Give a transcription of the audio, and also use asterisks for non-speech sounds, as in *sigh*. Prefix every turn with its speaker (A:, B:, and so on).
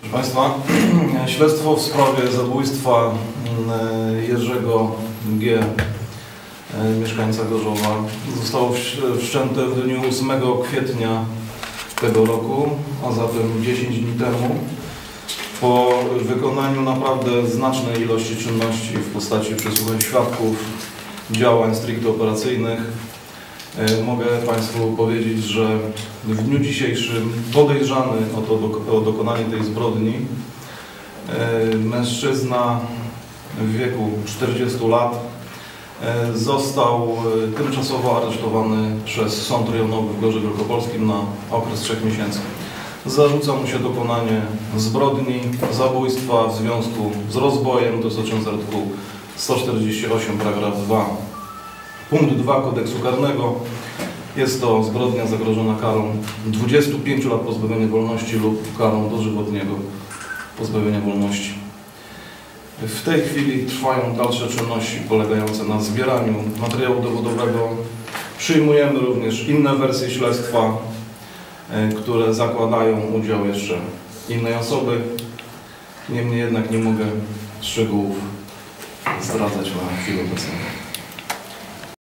A: Proszę Państwa, *clears throat* śledztwo w sprawie zabójstwa mm, Jerzego G., e, mieszkańca Gorzowa, zostało wsz- wszczęte w dniu 8 kwietnia tego roku, a zatem 10 dni temu. Po wykonaniu naprawdę znacznej ilości czynności w postaci przesłuchań świadków, działań stricte operacyjnych, mogę Państwu powiedzieć, że w dniu dzisiejszym podejrzany o, to, o dokonanie tej zbrodni e, mężczyzna w wieku 40 lat e, został e, tymczasowo aresztowany przez Sąd Rejonowy w Gorze Wielkopolskim na okres 3 miesięcy. Zarzuca mu się dokonanie zbrodni, zabójstwa w związku z rozbojem, to jest artykułu 148 paragraf 2 punkt 2 kodeksu karnego. Jest to zbrodnia zagrożona karą 25 lat pozbawienia wolności lub karą dożywotniego pozbawienia wolności. W tej chwili trwają dalsze czynności polegające na zbieraniu materiału dowodowego. Przyjmujemy również inne wersje śledztwa, e, które zakładają udział jeszcze innej osoby. Niemniej jednak nie mogę szczegółów zdradzać na chwilę obecną.